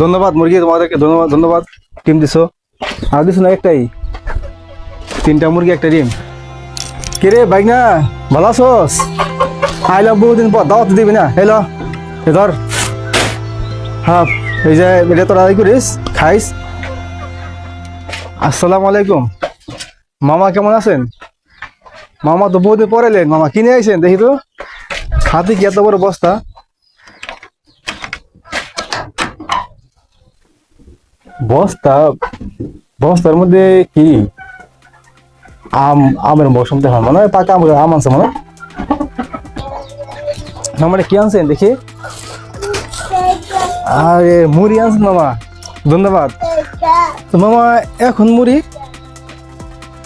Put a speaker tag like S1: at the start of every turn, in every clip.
S1: ধন্যবাদ মুরগি, তোমাদেরকে ধন্যবাদ ধন্যবাদ। ডিম দিছো? আর দিছো না একটাই? তিনটা মুরগি, একটা ডিম। কিরে বাইক না ভালো আছোস? আইলাম বহুদিন পর, দাওয়াত দিবি না? এলো এ ধর। হ্যাঁ এই যে, এটা তোরা করিস, খাইস। আসসালামু আলাইকুম। মামা কেমন আছেন? মামা তো বহুদিন পরে এলেন মামা কিনে আইছেন দেখি তো। হাতে কি এত বড় বস্তা? বস্তা? বস্তার মধ্যে কি? আম আমের মৌসুম দেখা মনে হয় পাকা আম আম আনছে মনে হয়। মামা কি আনছেন দেখি? আরে মুড়ি আনছেন মামা ধন্যবাদ। তো মামা এখন মুড়ি?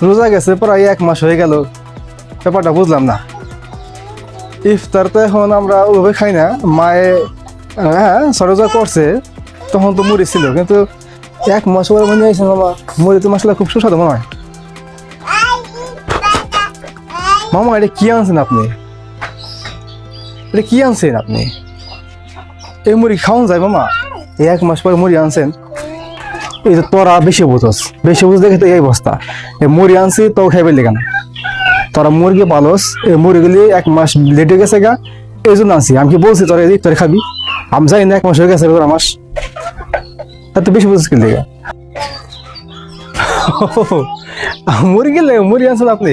S1: রোজা গেছে প্রায় এক মাস হয়ে গেল। ব্যাপারটা বুঝলাম না। ইফতার তো এখন আমরা ওভাবে খাই না। মায়ে হ্যাঁ সরজা করছে, তখন তো মুড়ি ছিল, কিন্তু এক মাস পরে মনে হয়েছে, মামা মুড়ি মশলা খুব সুস্বাদু মনে হয়। মামা, এটা কি আনছেন আপনি? এটা কি আনছেন আপনি? এই মুড়ি খাওয়ান যায়, মামা? এই এক মাস পরে মুড়ি আনছেন। এই যে তোরা বেশি বুঝোস, বেশি বুঝ দেখে তো এই অবস্থা। এই মুড়ি আনছি তো খাইবে কেন তোরা মুরগি পালস মুরগিগুলি এক মাস লেটে গেছে গা, এই জন্য আনছি। আমি কি বলছি তোরা তোরা খাবি? আমি জানি না এক মাস হয়ে গেছে তোরা মাস। এত বেশি বুঝিস কি লেগে মুরগি লেগে মুরগি আনছেন আপনি?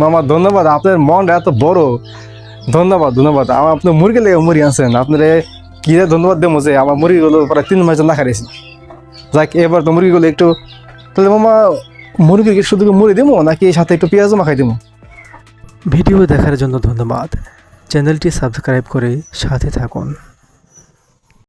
S1: মামা, ধন্যবাদ, আপনার মনটা এত বড়। ধন্যবাদ ধন্যবাদ। আমার আপনার মুরগি লেগে মুরগি আনছেন। আপনার কি ধন্যবাদ দেবো যে আমার মুরগিগুলো প্রায় তিন মাস না খাইছি। যাক, এবার তো মুরগিগুলো একটু তাহলে মামা মুরগিকে শুধু মুড়ি দেবো নাকি সাথে একটু পেঁয়াজও মাখাই দেবো?
S2: ভিডিও দেখার জন্য ধন্যবাদ। চ্যানেলটি সাবস্ক্রাইব করে সাথে থাকুন।